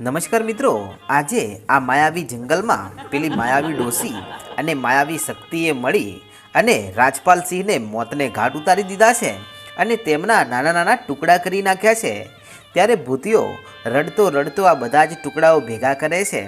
નમસ્કાર મિત્રો, આજે આ માયાવી જંગલમાં પેલી માયાવી ડોસી અને માયાવી શક્તિએ મળી અને રાજપાલ સિંહને મોતને ઘાટ ઉતારી દીધા છે અને તેમના નાના નાના ટુકડા કરી નાખ્યા છે. ત્યારે ભૂતિયો રડતો રડતો આ બધા જ ટુકડાઓ ભેગા કરે છે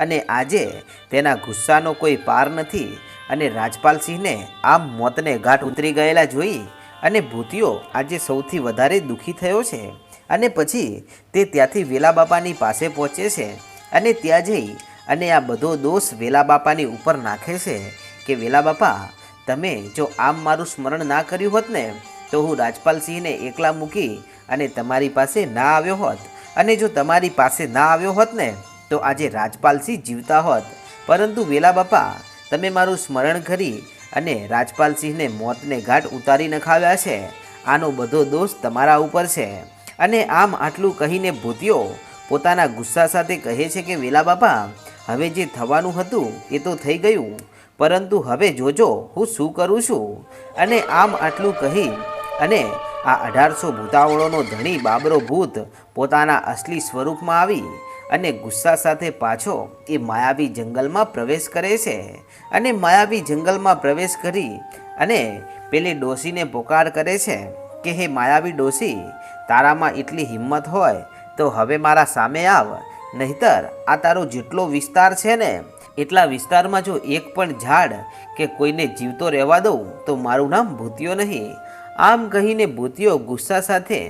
અને આજે તેના ગુસ્સાનો કોઈ પાર નથી અને રાજપાલ સિંહને આમ મોતને ઘાટ ઉતરી ગયેલા જોઈ અને ભૂતિયો આજે સૌથી વધારે દુઃખી થયો છે. અને પછી તે ત્યાંથી વેલા બાપાની પાસે પહોંચે છે અને ત્યાં જઈ અને આ બધો દોષ વેલા બાપાની ઉપર નાખે છે કે, વેલા બાપા, તમે જો આમ મારું સ્મરણ ના કર્યું હોત ને, તો હું રાજપાલસિંહને એકલા મૂકી અને તમારી પાસે ના આવ્યો હોત. અને જો તમારી પાસે ના આવ્યો હોત ને, તો આજે રાજપાલસિંહ જીવતા હોત. પરંતુ વેલા બાપા, તમે મારું સ્મરણ કરી અને રાજપાલસિંહને મોતને ઘાટ ઉતારી નખાવ્યા છે. આનો બધો દોષ તમારા ઉપર છે. અને આમ આટલું કહીને ભૂતિયો પોતાના ગુસ્સા સાથે કહે છે કે, વેલા બાપા, હવે જે થવાનું હતું એ તો થઈ ગયું, પરંતુ હવે જોજો, હું શું કરું છું? અને આમ આટલું કહી અને આ અઢારસો ભૂતાવળોનો ધણી બાબરો ભૂત પોતાના અસલી સ્વરૂપમાં આવી અને ગુસ્સા સાથે પાછો એ માયાવી જંગલમાં પ્રવેશ કરે છે. અને માયાવી જંગલમાં પ્રવેશ કરી અને પેલી ડોસીને પોકાર કરે છે કે, હે માયાવી ડોશી તારામાં એટલી હિંમત હોય તો હવે મારા સામે આવ. નહીતર આ તારો જેટલો વિસ્તાર છે ને, એટલા વિસ્તારમાં જો એક પણ ઝાડ કે કોઈને જીવતો રહેવા દઉં, તો મારું નામ ભૂતિયો નહીં. આમ કહીને ભૂતિયો ગુસ્સા સાથે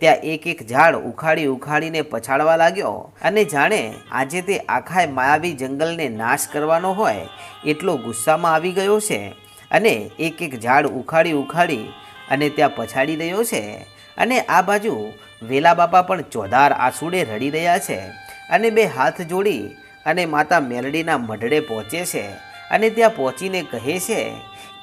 ત્યાં એક એક ઝાડ ઉખાડી ઉખાડીને પછાડવા લાગ્યો. અને જાણે આજે તે આખાય માયાવી જંગલને નાશ કરવાનો હોય, એટલો ગુસ્સામાં આવી ગયો છે. અને એક એક ઝાડ ઉખાડી ઉખાડી અને ત્યાં પછાડી રહ્યો છે. અને આ બાજુ વેલા બાપા પણ ચોધાર આસુડે રડી રહ્યા છે અને બે હાથ જોડી અને માતા મેલડીના મઢડે પહોંચે છે અને ત્યાં પહોંચીને કહે છે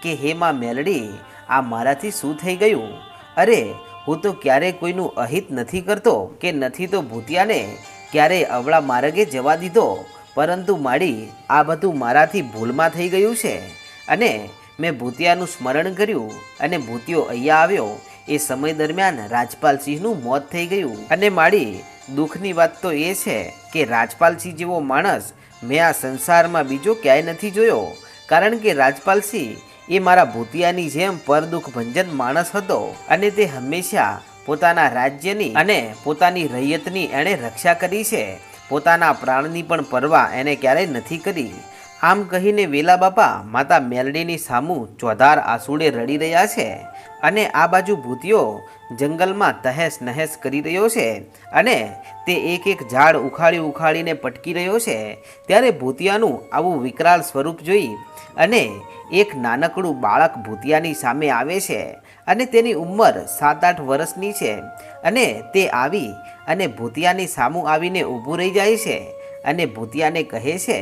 કે, હે માં મેલડી, આ મારાથી શું થઈ ગયું? અરે, હું તો ક્યારેય કોઈનું અહિત નથી કરતો કે નથી તો ભૂતિયાને ક્યારેય અવળા માર્ગે જવા દીધો, પરંતુ માડી, આ બધું મારાથી ભૂલમાં થઈ ગયું છે. અને મેં ભૂતિયાનું સ્મરણ કર્યું અને ભૂતિયો અહીંયા આવ્યો એ સમય દરમિયાન રાજપાલસિંહનું મોત થઈ ગયું. અને મારી દુઃખની વાત તો એ છે કે રાજપાલસિંહ જેવો માણસ મેં આ સંસારમાં બીજો ક્યાંય નથી જોયો. કારણ કે રાજપાલસિંહ એ મારા ભૂતિયાની જેમ પરદુઃખ ભંજન માણસ હતો અને તે હંમેશા પોતાના રાજ્યની અને પોતાની રૈયતની એણે રક્ષા કરી છે. પોતાના પ્રાણની પણ પરવા એને ક્યારેય નથી કરી. આમ કહીને વેલા બાપા માતા મેલડીની સામું ચોધાર આસુડે રડી રહ્યા છે અને આ બાજુ ભૂતિયો જંગલમાં તહેસ નહેસ કરી રહ્યો છે અને તે એક એક ઝાડ ઉખાડી ઉખાડીને પટકી રહ્યો છે. ત્યારે ભૂતિયાનું આવું વિકરાળ સ્વરૂપ જોઈ અને એક નાનકડું બાળક ભૂતિયાની સામે આવે છે અને તેની ઉંમર સાત આઠ વર્ષની છે અને તે આવી અને ભૂતિયાની સામું આવીને ઊભું રહી જાય છે અને ભૂતિયાને કહે છે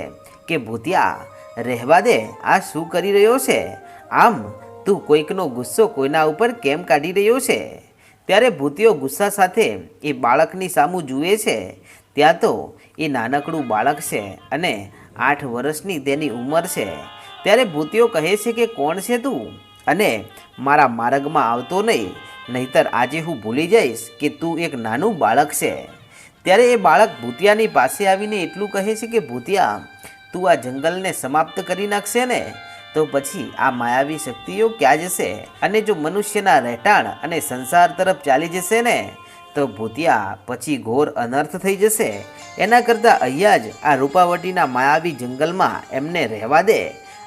કે ભૂતિયા, રહેવા દે, આ શું કરી રહ્યો છે? આમ, તું કોઈકનો ગુસ્સો કોઈના ઉપર કેમ કાઢી રહ્યો છે? ત્યારે ભૂતિયો ગુસ્સા સાથે એ બાળકની સામું જુએ છે. ત્યાં તો એ નાનકડું બાળક છે અને આઠ વર્ષની તેની ઉંમર છે. ત્યારે ભૂતિયો કહે છે કે, કોણ છે તું? અને મારા માર્ગમાં આવતો નહીં, નહીતર આજે હું ભૂલી જઈશ કે તું એક નાનું બાળક છે. ત્યારે એ બાળક ભૂતિયાની પાસે આવીને એટલું કહે છે કે, ભૂતિયા તું આ જંગલને સમાપ્ત કરી નાખશે ને, તો પછી આ માયાવી શક્તિઓ ક્યાં જશે? અને જો મનુષ્યના રહેઠાણ અને સંસાર તરફ ચાલી જશે ને, તો ભૂતિયા પછી ઘોર અનર્થ થઈ જશે. એના કરતાં અહીંયા જ આ રૂપાવટીના માયાવી જંગલમાં એમને રહેવા દે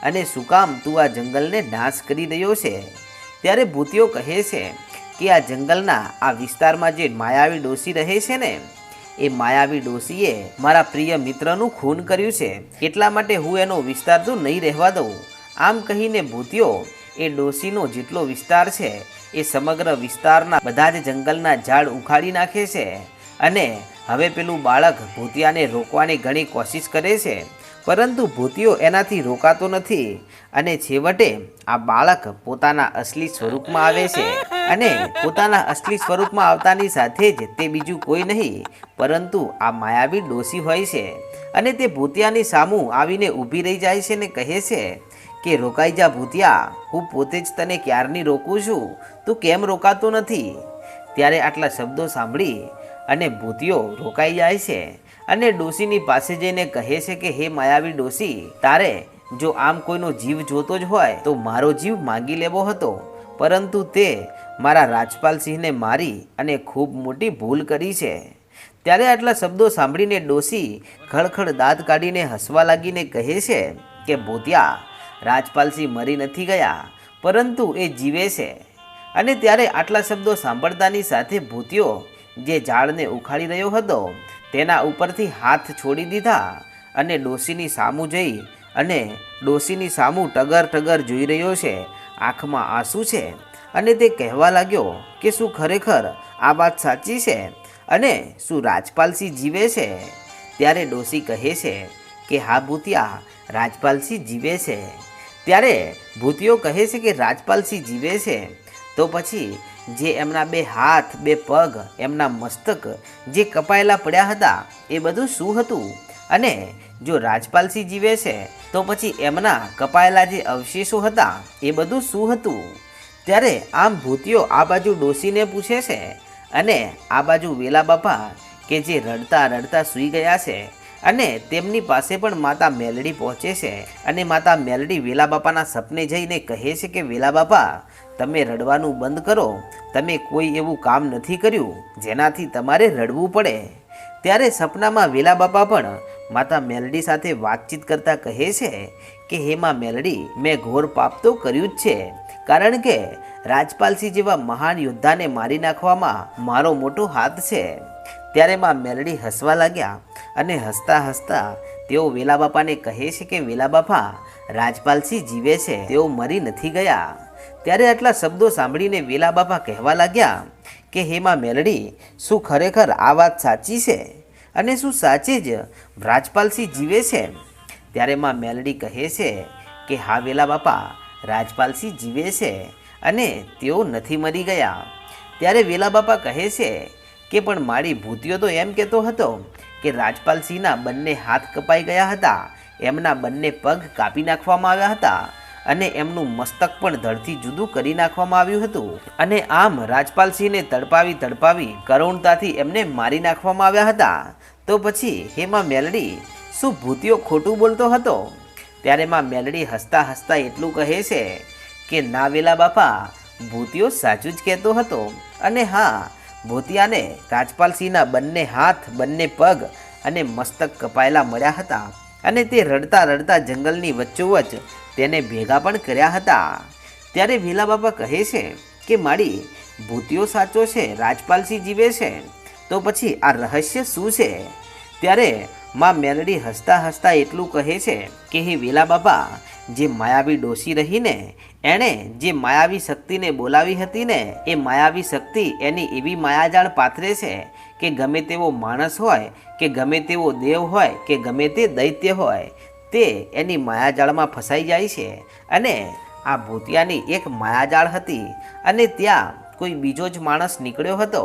અને શું કામ તું આ જંગલને નાશ કરી રહ્યો છે? ત્યારે ભૂતિયો કહે છે કે આ જંગલના આ વિસ્તારમાં જે માયાવી ડોસી રહે છે ને એ માયાવી ડોસીએ મારા પ્રિય મિત્રનું ખૂન કર્યું છે. એટલા માટે હું એનો વિસ્તાર તો નહીં રહેવા દઉં. આમ કહીને ભૂતિયો એ ડોસીનો જેટલો વિસ્તાર છે, એ સમગ્ર વિસ્તારના બધા જ જંગલના ઝાડ ઉખાડી નાખે છે. અને હવે પેલું બાળક ભૂતિયાને રોકવાની ઘણી કોશિશ કરે છે. પરંતુ ભૂતિયો એનાથી રોકાતો નથી. અને છેવટે આ બાળક પોતાના અસલી સ્વરૂપમાં આવે છે અને પોતાના અસલી સ્વરૂપમાં આવતાની સાથે જ તે બીજું કોઈ નહીં, પરંતુ આ માયાવી ડોસી હોય છે. અને તે ભૂતિયાની સામું આવીને ઊભી રહી જાય છે ને કહે છે કે, રોકાઈ જા ભૂતિયા, હું પોતે જ તને ક્યારની રોકું છું? તું કેમ રોકાતો નથી? ત્યારે આટલા શબ્દો સાંભળી અને ભૂતિયો રોકાઈ જાય છે. અને ડોશીની પાસે જઈને કહે છે કે, હે માયાવી ડોશી, તારે જો આમ કોઈનો જીવ જોતો જ હોય, તો મારો જીવ માંગી લેવો હતો. પરંતુ તે મારા રાજપાલસિંહને મારી અને ખૂબ મોટી ભૂલ કરી છે. ત્યારે આટલા શબ્દો સાંભળીને ડોશી ખળખળ દાંત કાઢીને હસવા લાગીને કહે છે કે, ભૂતિયા રાજપાલસિંહ મરી નથી ગયા, પરંતુ એ જીવે છે. અને ત્યારે આટલા શબ્દો સાંભળતાની સાથે ભૂતિયો જે ઝાડને ઉખાડી રહ્યો હતો તેના ઉપરથી હાથ છોડી દીધા અને ડોશીની સામું જઈ અને ડોશીની સામું ટગર ટગર જોઈ રહ્યો છે, આંખમાં આંસુ છે અને તે કહેવા લાગ્યો કે શું ખરેખર આ વાત સાચી છે અને શું રાજપાલસિંહ જીવે છે? ત્યારે ડોશી કહે છે કે, હા ભૂતિયા રાજપાલસિંહ જીવે છે. ત્યારે ભૂતિયો કહે છે કે રાજપાલસિંહ જીવે છે. તો પછી જે એમના બે હાથ, બે પગ, એમના મસ્તક જે કપાયેલા પડ્યા હતા, એ બધું શું હતું? અને જો રાજપાલસિંહ જીવે છે, તો પછી એમના કપાયેલા જે અવશેષો હતા, એ બધું શું હતું? ત્યારે આમ ભૂતિયો આ બાજુ ડોસીને પૂછે છે અને આ બાજુ વેલા બાપા કે જે રડતા રડતા સૂઈ ગયા છે અને તેમની પાસે પણ માતા મેલડી પહોંચે છે અને માતા મેલડી વેલા બાપાના સપને જઈને કહે છે કે, વેલા બાપા તમે રડવાનું બંધ કરો. તમે કોઈ એવું કામ નથી કર્યું જેનાથી તમારે રડવું પડે. ત્યારે સપનામાં વેલા બાપા પણ માતા મેલડી સાથે વાતચીત કરતા કહે છે કે હેમાં મેલડી, મેં ઘોર પાપ તો કર્યું જ છે. કારણ કે રાજપાલસિંહ જેવા મહાન યોદ્ધાને મારી નાખવામાં મારો મોટો હાથ છે. ત્યારે માં મેલડી હસવા લાગ્યા અને હસતા હસતા તેઓ વેલા બાપાને કહે છે કે, વેલા બાપા રાજપાલસિંહ જીવે છે. તેઓ મરી નથી ગયા. ત્યારે આટલા શબ્દો સાંભળીને વેલા બાપા કહેવા લાગ્યા કે હેમાં મેલડી, શું ખરેખર આ વાત સાચી છે? અને શું સાચી જ રાજપાલસિંહ જીવે છે? ત્યારે માં મેલડી કહે છે કે, હા વેલા બાપા રાજપાલસિંહ જીવે છે અને તેઓ નથી મરી ગયા. ત્યારે વેલા બાપા કહે છે કે, પણ મારી ભૂતિયો તો એમ કહેતો હતો કે રાજપાલસિંહના બંને હાથ કપાઈ ગયા હતા. એમના બંને પગ કાપી નાખવામાં આવ્યા હતા. અને એમનું મસ્તક પણ ધડથી જુદું કરી નાખવામાં આવ્યું હતું. અને આમ રાજપાલસિંહને તડપાવી તડપાવી કરુણતાથી એમને મારી નાખવામાં આવ્યા હતા. તો પછી હેમાં મેલડી શું ભૂતિયો ખોટું બોલતો હતો? ત્યારે માં મેલડી હસતા હસતા એટલું કહે છે કે, ના વેલા બાપા, ભૂતિયો સાચું જ કહેતો હતો. અને હા, ભૂતિયાને રાજપાલસિંહના બંને હાથ, બંને પગ અને મસ્તક કપાયેલા મળ્યા હતા. અને તે રડતા રડતા જંગલની વચ્ચોવચ તેને ભેગા પણ કર્યા હતા. ત્યારે વેલા બાપા કહે છે કે મારી ભૂતિયો સાચો છે રાજપાલસિંહ જીવે છે. તો પછી આ રહસ્ય શું છે? ત્યારે માં મેલડી હસતા હસતા એટલું કહે છે કે, હે વેલા બાપા, જે માયાવી ડોસી રહીને, એણે જે માયાવી શક્તિને બોલાવી હતી ને, એ માયાવી શક્તિ એની એવી માયાજાળ પાથરે છે કે ગમે તેવો માણસ હોય, કે ગમે તેવો દેવ હોય, કે ગમે તે દૈત્ય હોય તે એની માયાજાળમાં ફસાઈ જાય છે અને આ ભૂતિયાની એક માયાજાળ હતી અને ત્યાં કોઈ બીજો જ માણસ નીકળ્યો હતો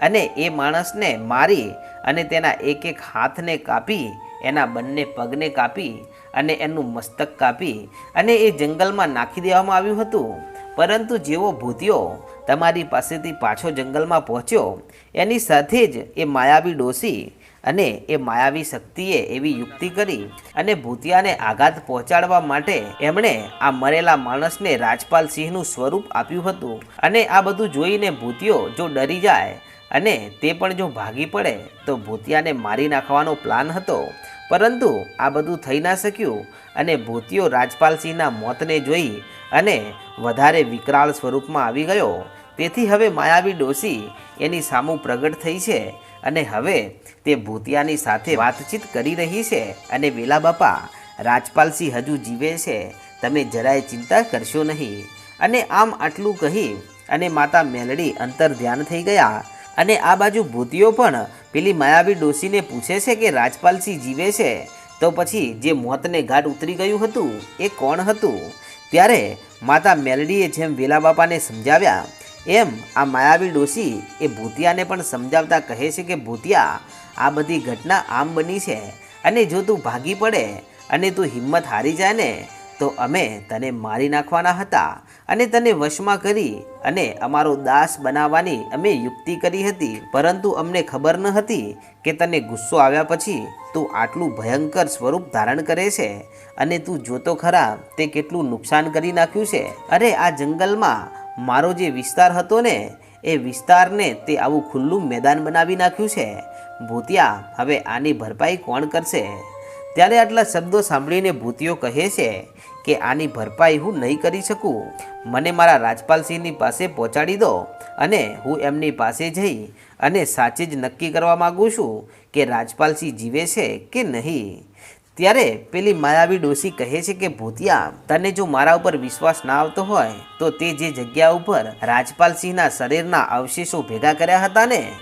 અને એ માણસને મારી અને તેના એક એક હાથને કાપી, એના બંને પગને કાપી અને એનું મસ્તક કાપી અને એ જંગલમાં નાખી દેવામાં આવ્યું હતું. પરંતુ જેવો ભૂતિયો તમારી પાસેથી પાછો જંગલમાં પહોંચ્યો, એની સાથે જ એ માયાવી ડોસી અને એ માયાવી શક્તિએ એવી યુક્તિ કરી અને ભૂતિયાને આઘાત પહોંચાડવા માટે એમણે આ મરેલા માણસને રાજપાલ સિંહનું સ્વરૂપ આપ્યું હતું. અને આ બધું જોઈને ભૂતિયો જો ડરી જાય અને તે પણ જો ભાગી પડે, તો ભૂતિયાને મારી નાખવાનો પ્લાન હતો. પરંતુ આ બધું થઈ ના શક્યું અને ભૂતિયો રાજપાલસિંહના મોતને જોઈ અને વધારે વિકરાળ સ્વરૂપમાં આવી ગયો. તેથી હવે માયાવી ડોસી એની સામું પ્રગટ થઈ છે અને હવે તે ભૂતિયાની સાથે વાતચીત કરી રહી છે અને વેલા બાપા રાજપાલસિંહ હજુ જીવે છે. તમે જરાય ચિંતા કરશો નહીં. અને આમ આટલું કહી અને માતા મેલડી અંતર ધ્યાન થઈ ગયા. અને આ બાજુ ભૂતિયો પણ પેલી માયાવી ડોસીને પૂછે છે કે રાજપાલસિંહ જીવે છે? તો પછી જે મોતને ઘાટ ઉતરી ગયું હતું એ કોણ હતું? ત્યારે માતા મેલડીએ જેમ વેલા બાપાને સમજાવ્યા એમ આ માયાવી ડોશી એ ભૂતિયાને પણ સમજાવતા કહે છે કે, ભૂતિયા, આ બધી ઘટના આમ બની છે અને જો તું ભાગી પડે અને તું હિંમત હારી જાય ને, તો અમે તને મારી નાખવાના હતા અને તને વશમાં કરી અને અમારો દાસ બનાવવાની અમે યુક્તિ કરી હતી. પરંતુ અમને ખબર ન હતી કે તને ગુસ્સો આવ્યા પછી તું આટલું ભયંકર સ્વરૂપ ધારણ કરે છે અને તું જોતો ખરા તે કેટલું નુકસાન કરી નાખ્યું છે. અરે, આ જંગલમાં મારો જે વિસ્તાર હતો ને, એ વિસ્તારને તે આવું ખુલ્લું મેદાન બનાવી નાખ્યું છે. ભૂતિયા, હવે આની ભરપાઈ કોણ કરશે? ત્યારે આટલા શબ્દો સાંભળીને ભૂતિયો કહે છે કે, આની ભરપાઈ હું નહીં કરી શકું. મને મારા રાજપાલસિંહની પાસે પહોંચાડી દો અને હું એમની પાસે જઈ અને સાચે જ નક્કી કરવા માગું છું કે રાજપાલસિંહ જીવે છે કે નહીં. ત્યારે પેલી માયાવી ડોસી કહે છે કે, ભૂતિયા, તને જો મારા ઉપર વિશ્વાસ ના આવતો હોય, તો તે જે જગ્યા ઉપર રાજપાલસિંહના શરીરના અવશેષો ભેગા કર્યા હતા ને,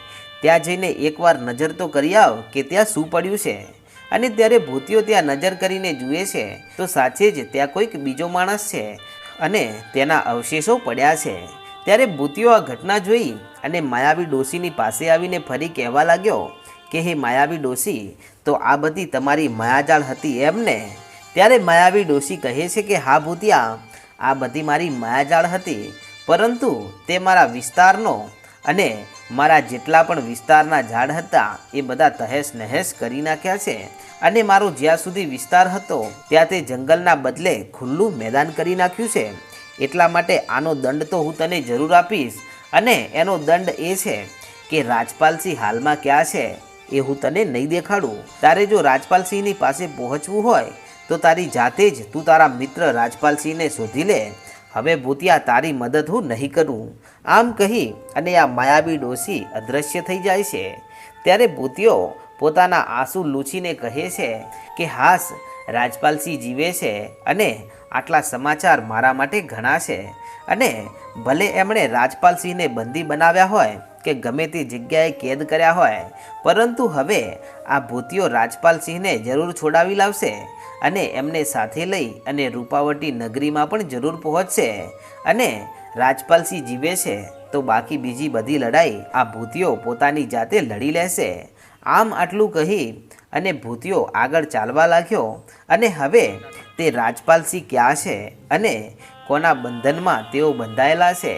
ત્યાં જઈને એકવાર નજર તો કરી આવ કે ત્યાં શું પડ્યું છે. અને ત્યારે ભૂતિયો ત્યાં નજર કરીને જુએ છે, તો સાચે જ ત્યાં કોઈક બીજો માણસ છે અને તેના અવશેષો પડ્યા છે. ત્યારે ભૂતિયો આ ઘટના જોઈ અને માયાવી ડોશીની પાસે આવીને ફરી કહેવા લાગ્યો કે, હે માયાવી ડોસી તો આ બધી તમારી માયાજાળ હતી એમ ને? ત્યારે માયાવી ડોસી કહે છે કે, હા ભૂતિયા, આ બધી મારી માયાજાળ હતી. પરંતુ તે મારા વિસ્તારનો અને મારા જેટલા પણ વિસ્તારના ઝાડ હતા, એ બધા તહેશ નહેશ કરી નાખ્યા છે. અને મારો જ્યાં સુધી વિસ્તાર હતો, ત્યાં તે જંગલના બદલે ખુલ્લું મેદાન કરી નાખ્યું છે. એટલા માટે આનો દંડ તો હું તને જરૂર આપીશ. અને એનો દંડ એ છે કે, રાજપાલસિંહ હાલમાં ક્યાં છે? એ હું તને નહીં દેખાડું. તારે જો રાજપાલસિંહની પાસે પહોંચવું હોય, તો તારી જાતે જ તું તારા મિત્ર રાજપાલસિંહને શોધી લે. હવે ભૂતિયા તારી મદદ હું નહીં કરું. આમ કહી અને આ માયાવી ડોસી અદૃશ્ય થઈ જાય છે. ત્યારે ભૂતિયો પોતાના આંસુ લૂછીને કહે છે કે, હાસ, રાજપાલસિંહ જીવે છે અને આટલા સમાચાર મારા માટે ઘણા છે. અને ભલે એમણે રાજપાલસિંહને બંદી બનાવ્યા હોય કે ગમે તે જગ્યાએ કેદ કર્યા હોય, પરંતુ હવે આ ભૂતિયો રાજપાલસિંહને જરૂર છોડાવી લાવશે અને એમને સાથે લઈ અને રૂપાવટી નગરીમાં પણ જરૂર પહોંચશે અને રાજપાલસિંહ જીવે છે, તો બાકી બીજી બધી લડાઈ આ ભૂતિયો પોતાની જાતે લડી લેશે. આમ આટલું કહી અને ભૂતિયો આગળ ચાલવા લાગ્યો અને હવે તે રાજપાલસિંહ ક્યાં છે અને કોના બંધનમાં તેઓ બંધાયેલા છે?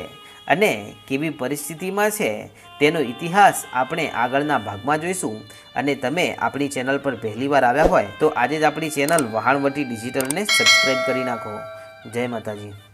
અને કેવી પરિસ્થિતિમાં છે તેનો ઇતિહાસ આપણે આગળના ભાગમાં જોઈશું. અને તમે આપણી ચેનલ પર પહેલીવાર આવ્યા હોય તો આજે જ આપણી ચેનલ વહાણવટી ડિજિટલને સબસ્ક્રાઈબ કરી નાખો. જય માતાજી.